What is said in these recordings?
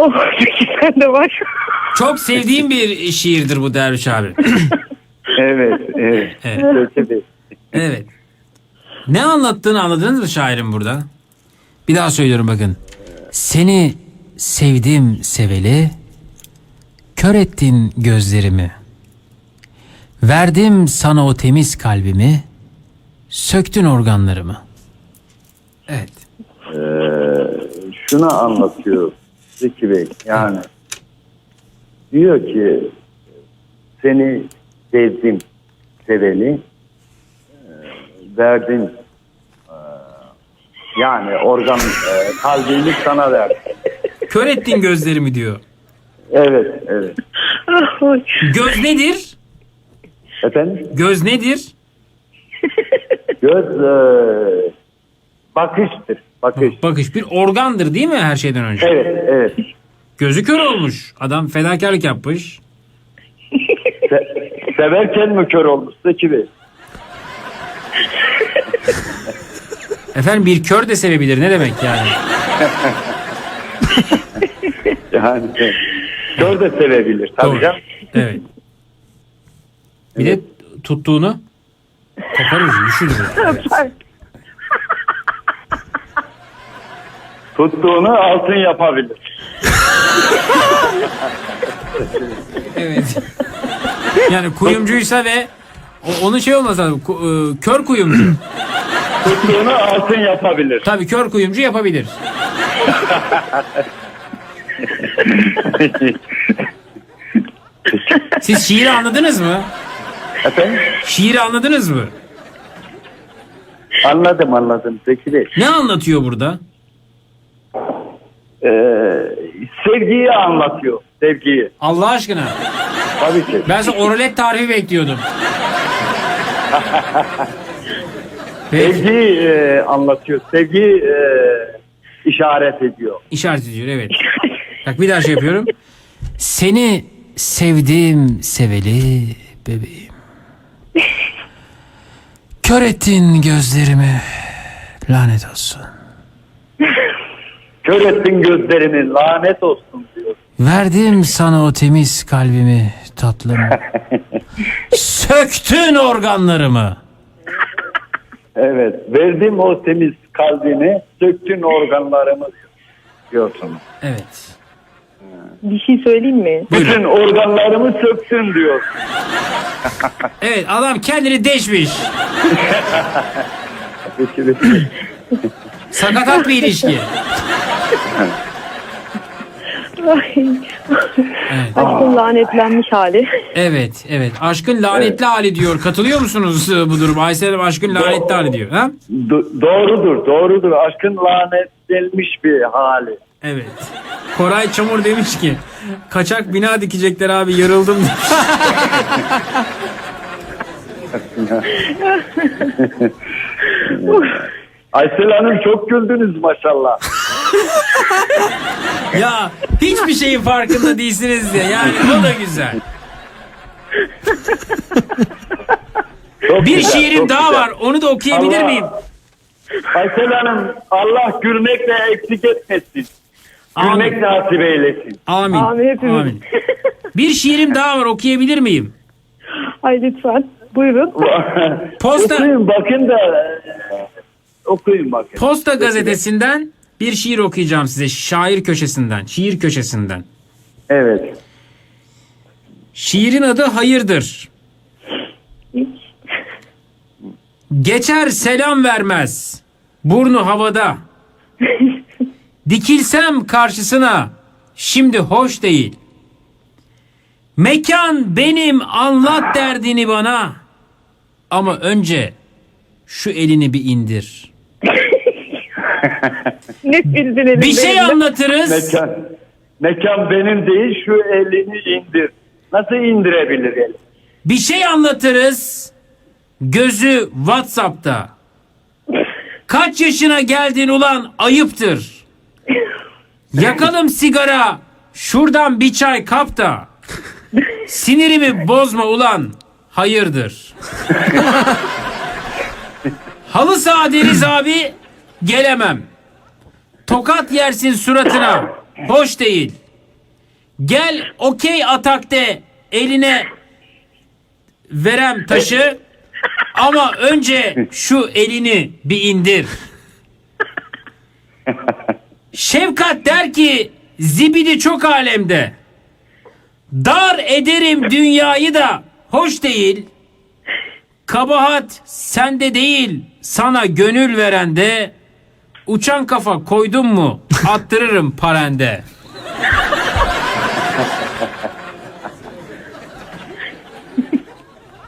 Oh sen de var. Çok sevdiğim bir şiirdir bu Derviş abi. Evet, evet. Evet. Ne anlattığını anladınız mı şairin burada? Bir daha söylüyorum bakın. Seni sevdim seveli, kör ettin gözlerimi. Verdim sana o temiz kalbimi, söktün organlarımı. Evet. Ee, şunu anlatıyor Zeki Bey. Yani diyor ki seni sevdim seveni e, verdim e, yani organ e, kalbimi sana verdim. Kör ettin gözlerimi diyor. Evet, evet. Oy. Göz nedir? Efendim? Göz nedir? Göz e, bakıştır. Bakış. Bakış bir organdır değil mi her şeyden önce? Evet, evet. Gözü kör olmuş. Adam fedakarlık yapmış. Se- severken mi kör olmuş Zeki? Efendim bir kör de sevebilir ne demek yani? Yani kör de sevebilir tabii Doğru. canım. Evet. Bir de tuttuğunu kopar ucu düşürür. Tuttuğunu altın yapabilir. Evet. Yani kuyumcuysa ve o- onun şey olmaz ku- e, Kör kuyumcu. Tuttuğunu altın yapabilir. Tabii kör kuyumcu yapabilir. Siz şiiri anladınız mı? Efendim? Şiiri anladınız mı? Anladım anladım Zeki Bey. Ne anlatıyor burada? Ee, sevgiyi anlatıyor. Sevgiyi. Allah aşkına. Tabii ki. Ben size oralet tarifi bekliyordum. Peki. Sevgiyi e, anlatıyor. Sevgiyi e, işaret ediyor. İşaret ediyor evet. Bak bir daha şey yapıyorum. Seni sevdim seveli bebeğim. Kör ettin gözlerimi. Lanet olsun. Kör ettin gözlerimi lanet olsun diyor. Verdim sana o temiz kalbimi tatlım. Söktün organlarımı. Evet. Verdim o temiz kalbini, söktün organlarımı diyorsun. Evet. Bir şey söyleyeyim mi? Bütün organlarımı söktün diyor. Evet adam kendini deşmiş. Bey. Sakatat bir ilişki. Evet. Aşkın lanetlenmiş hali. Evet, evet. Aşkın lanetli hali diyor. Katılıyor musunuz e, bu durum? Aysel Hanım aşkın lanetli hali diyor. Ha? Do- doğrudur, doğrudur. Aşkın lanetlenmiş bir hali. Evet. Koray Çamur demiş ki kaçak bina dikecekler abi yarıldım. Aysel Hanım çok güldünüz maşallah. Ya hiçbir şeyin farkında değilsiniz ya. Yani o da güzel. Çok Bir güzel, şiirim çok daha güzel. var. Onu da okuyabilir Allah- miyim? Aysel Hanım Allah gülmekle eksik etmesin. Amin. Gülmek nasip eylesin. Amin. Amin hepimiz. Amin. Bir şiirim daha var. Okuyabilir miyim? Ay lütfen. Buyurun. Posta- Okuyun bakın da okuyun bakın. Posta gazetesinden bir şiir okuyacağım size. Şair köşesinden. Şiir köşesinden. Evet. Şiirin adı Hayırdır. Geçer selam vermez. Burnu havada. Dikilsem karşısına şimdi hoş değil. Mekan benim anlat derdini bana. Ama önce şu elini bir indir. Bir şey anlatırız. Mekan, mekan benim değil şu elini indir. Nasıl indirebilir el? Bir şey anlatırız. Gözü WhatsApp'ta. Kaç yaşına geldin ulan ayıptır. Yakalım sigara. Şuradan bir çay kap da. Sinirimi bozma ulan. Hayırdır. Halı saha deriz abi. Gelemem. Tokat yersin suratına. Hoş değil. Gel okey atakte eline verem taşı ama önce şu elini bir indir. Şefkat der ki zibidi çok alemde. Dar ederim dünyayı da hoş değil. Kabahat sende değil sana gönül verende. Uçan kafa koydun mu attırırım parende.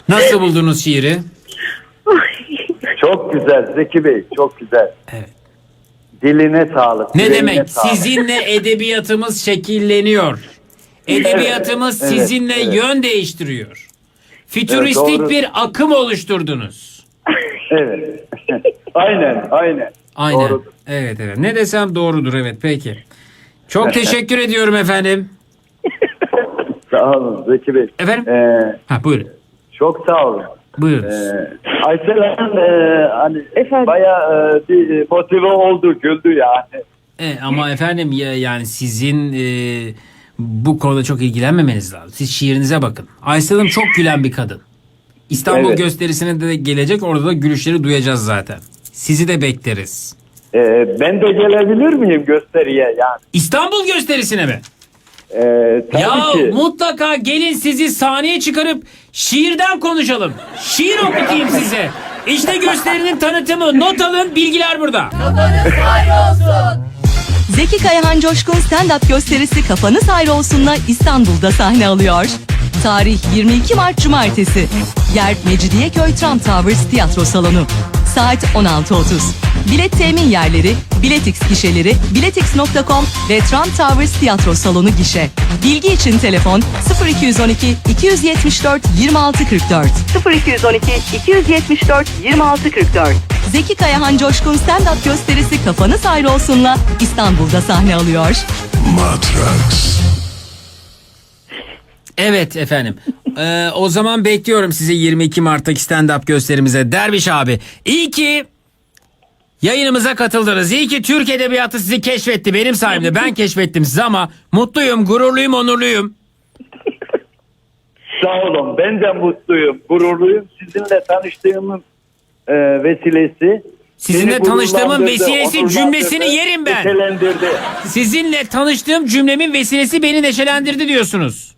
Nasıl buldunuz şiiri? Çok güzel Zeki Bey çok güzel. Evet. Diline sağlık. Ne yüreğine demek? sağlık. Sizinle edebiyatımız şekilleniyor. Edebiyatımız Evet, sizinle evet. yön değiştiriyor. Fütüristik doğru. bir akım oluşturdunuz. Evet. aynen aynen. Aynen. Doğrudur. Evet evet. Ne desem doğrudur evet peki. Çok teşekkür ediyorum efendim. Sağ olun Zeki Bey. Efendim? Ee, Ha buyurun. çok sağ olun. Buyurunuz. Ee, Aysel Hanım e, hani Efendim? bayağı e, bir motive oldu, güldü yani. E, ama efendim ya, yani sizin e, bu konuda çok ilgilenmemeniz lazım. Siz şiirinize bakın. Aysel Hanım çok gülen bir kadın. İstanbul Evet. gösterisine de gelecek. Orada da gülüşleri duyacağız zaten. Sizi de bekleriz. Ee, ben de gelebilir miyim gösteriye yani? İstanbul gösterisine mi? Ee, tabii ya ki. mutlaka gelin sizi sahneye çıkarıp şiirden konuşalım. Şiir okutayım size. İşte gösterinin tanıtımı. Not alın bilgiler burada. Zeki Kayahan Coşkun stand-up gösterisi Kafanız Ayrı Olsun'la İstanbul'da sahne alıyor. Tarih 22 Mart Cumartesi. Yer Mecidiyeköy Tram Towers Tiyatro Salonu. Saat 16.30. Bilet temin yerleri, Biletix gişeleri, biletix.com ve Tram Towers Tiyatro Salonu gişe. Bilgi için telefon 0212 274 2644. 0212 274 2644. Zeki Kayahan Coşkun stand-up gösterisi Kafanız Ayrı Olsun'la İstanbul'da sahne alıyor. Matrax. Evet efendim. Ee, o zaman bekliyorum sizi 22 Mart'taki stand-up gösterimize. Derviş abi. İyi ki yayınımıza katıldınız. İyi ki Türk Edebiyatı sizi keşfetti. Benim sayemde ben keşfettim sizi ama mutluyum, gururluyum, onurluyum. Sağ olun. Ben de mutluyum, gururluyum. Sizinle tanıştığımın e, vesilesi. Sizinle beni tanıştığımın gururlandırdı, vesilesi onurlandırdı, cümlesini yerim ben. Sizinle tanıştığım cümlemin vesilesi beni neşelendirdi diyorsunuz.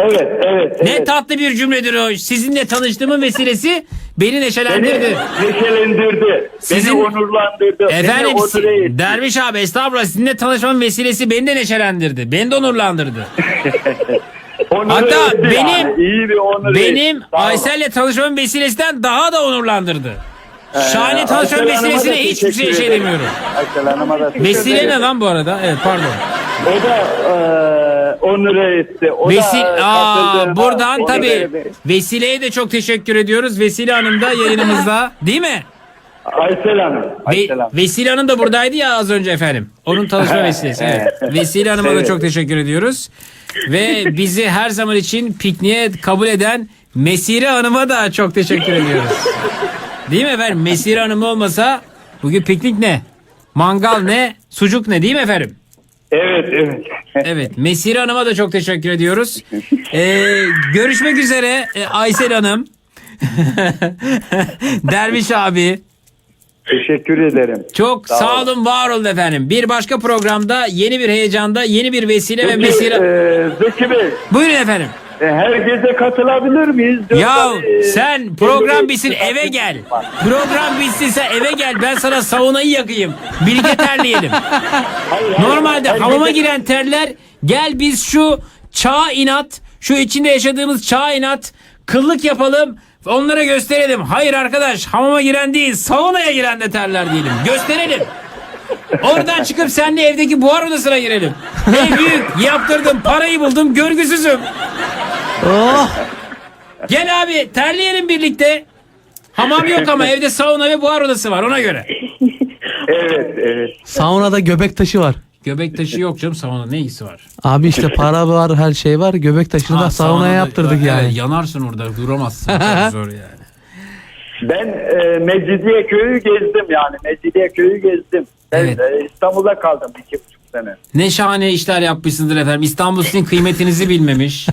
Evet, evet. Ne evet. tatlı bir cümledir o. Sizinle tanıştığımın vesilesi beni Beni neşelendirdi. neşelendirdi. Sizin- Beni onurlandırdı. Efendim beni etti. Derviş abi estağfurullah sizinle tanışmamın vesilesi beni de neşelendirdi. Beni de onurlandırdı. Onure Hatta benim- yani. iyi bir onur Benim. Aysel'le tanışmamın vesilesinden daha da onurlandırdı. Şahane Aysel Hanım'a da vesilesine hiçbir şey, şey demiyorum. Vesile ne lan bu arada? Evet pardon. O da e, onure etti. O Vesil da Aa, buradan onure tabii etti. Vesile'ye de çok teşekkür ediyoruz. Vesile Hanım da yayınımızda değil mi? Aysel Hanım. Ve, Aysel Hanım. Vesile Hanım da buradaydı ya az önce efendim. Onun tanışma vesilesi. Evet. Vesile Hanım'a da Evet. çok teşekkür ediyoruz. Ve bizi her zaman için pikniğe kabul eden Mesire Hanım'a da çok teşekkür ediyoruz. Değil mi efendim? Mesire Hanım olmasa bugün piknik ne? Mangal ne? Sucuk ne değil mi efendim? Evet, evet. Evet. Mesire Hanım'a da çok teşekkür ediyoruz. Ee, görüşmek üzere e, Aysel Hanım. Derviş abi. Teşekkür ederim. Çok sağ, Sağ olun, var olun efendim. Bir başka programda yeni bir heyecanda yeni bir vesile ve Peki, mesire. e, Zeki Bey, Buyurun efendim. E, her gece katılabilir miyiz? Ya Yoksa, e, sen program bitsin eve gel. Program bitsin sen eve gel. Ben sana saunayı yakayım. Birlikte terleyelim. Hayır, hayır, Normalde her hamama gece- giren terler gel biz şu çağ inat şu içinde yaşadığımız çağ inat kıllık yapalım onlara gösterelim. Hayır arkadaş hamama giren değil saunaya giren de terler diyelim. Gösterelim. Oradan çıkıp seninle evdeki buhar odasına girelim. Ev büyük yaptırdım parayı buldum görgüsüzüm. Gel abi terleyelim birlikte. Hamam yok ama evde sauna ve buhar odası var ona göre. Evet, evet. Saunada göbek taşı var. Göbek taşı yok canım sauna ne ilgisi var? Abi işte para var her şey var. Göbek taşını da Ha, saunaya yaptırdık Evet, yani. yanarsın orada duramazsın. Çok zor yani. Ben e, Mecidiye köyü gezdim yani. Mecidiye köyü gezdim. Ben Evet. e, İstanbul'da kaldım iki buçuk sene. Ne şahane işler yapmışsınızdır efendim. İstanbul sizin kıymetinizi bilmemiş.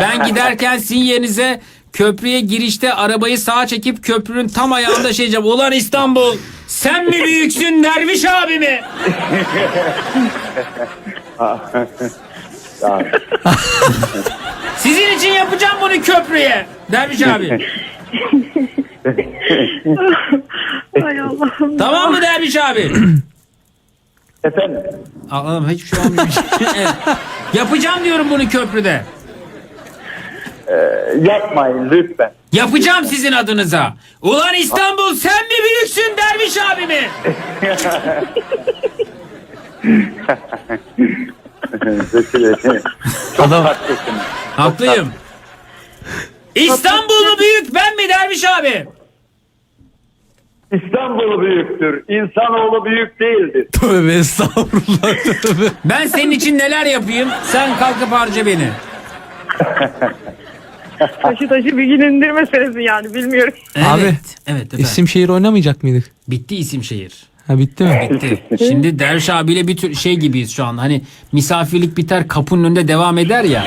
Ben giderken sizin yerinize köprüye girişte arabayı sağa çekip köprünün tam ayağında şey diyeceğim. Ulan İstanbul sen mi büyüksün Derviş abi mi? Sizin için yapacağım bunu köprüye. Derviş abi. Ay Allah'ım. Tamam mı Derviş abi? Efendim Allah'ım hiçbir şey olmuyor. Evet. Yapacağım diyorum bunu köprüde. yapmayın lütfen. Yapacağım sizin adınıza. Ulan İstanbul sen mi büyüksün Derviş abi mi? Çok Adam- haklısınız. Haklıyım. İstanbul mu büyük ben mi Derviş abi? İstanbul büyüktür. İnsanoğlu büyük değildir. Tövbe estağfurullah tövbe. Ben senin için neler yapayım? Sen kalkıp harca beni. Taşı taşı bir gün indir meselesi yani bilmiyorum. Evet. Abi, Evet efendim. İsim şehir oynamayacak mıydık? Bitti isim şehir. Ha bitti mi? Bitti. Şimdi Derviş abiyle bir tür şey gibiyiz şu an. Hani misafirlik biter kapının önünde devam eder ya.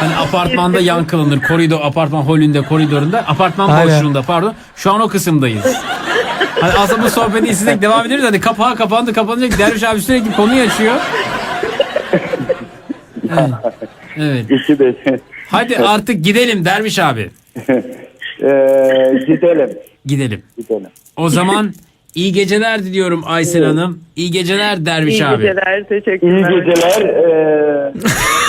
Hani apartmanda yankılanır. Koridor, apartman holünde, koridorunda. Apartman Aynen. boşluğunda pardon. Şu an o kısımdayız. Hani aslında bu sohbeti istesek devam ederiz. Hani kapağı kapandı kapanacak. Derviş abi sürekli konuyu açıyor. Evet. evet. Zeki Bey. Hadi artık gidelim Derviş abi. Ee, gidelim. Gidelim. Gidelim. O zaman iyi geceler diliyorum Aysel Hanım. İyi geceler Derviş İyi abi. geceler. İyi Teşekkürler. geceler. Ee,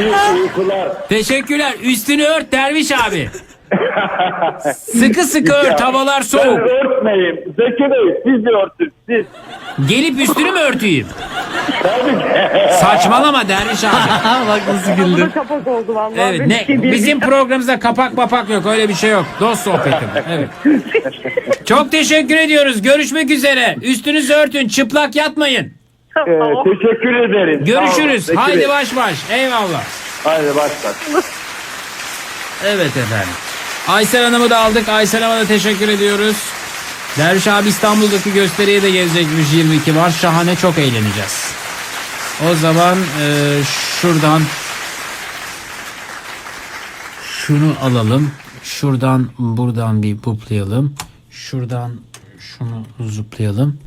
iyi uykular. Teşekkürler. Üstünü ört Derviş abi. Sıkı sıkı ört havalar Ben soğuk. örtmeyeyim. Zeki Bey siz de örtün. Siz. Gelip üstünü mü örteyim? Saçmalama Derviş abi. Bak nasıl Bu güldü. kapak oldu vallahi. Evet Ben ne bir şey bizim programımızda kapak mapak yok öyle bir şey yok. Dost sohbeti bu. Evet. Çok teşekkür ediyoruz. Görüşmek üzere. Üstünüzü örtün. Çıplak yatmayın. Ee, teşekkür ederim. Sağ olun, Görüşürüz. Zeki Haydi Bey. baş baş. Eyvallah. Haydi başla. Evet efendim. Aysel Hanım'ı da aldık. Aysel Hanım'a da teşekkür ediyoruz. Derviş abi İstanbul'daki gösteriye de gelecekmiş 22 var. Şahane çok eğleneceğiz. O zaman e, şuradan şunu alalım. Şuradan buradan bir buplayalım. Şuradan şunu zıplayalım.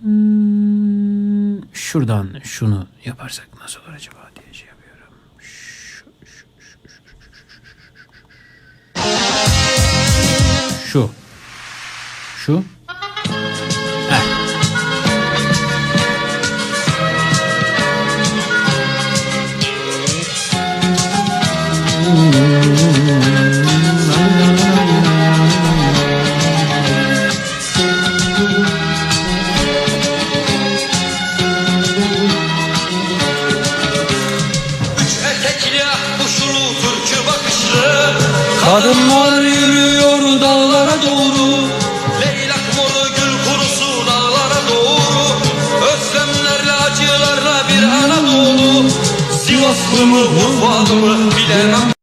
Hmm, şuradan şunu yaparsak nasıl olur acaba diye şey yapıyorum. Şu. Şu. Etekli Kadınlar yürüyor dağlara doğru. Leylak moru gül kurusu dağlara doğru. Özlemlerle acılarla bir Anadolu. Sivaslı mı Urfalı mı bilemem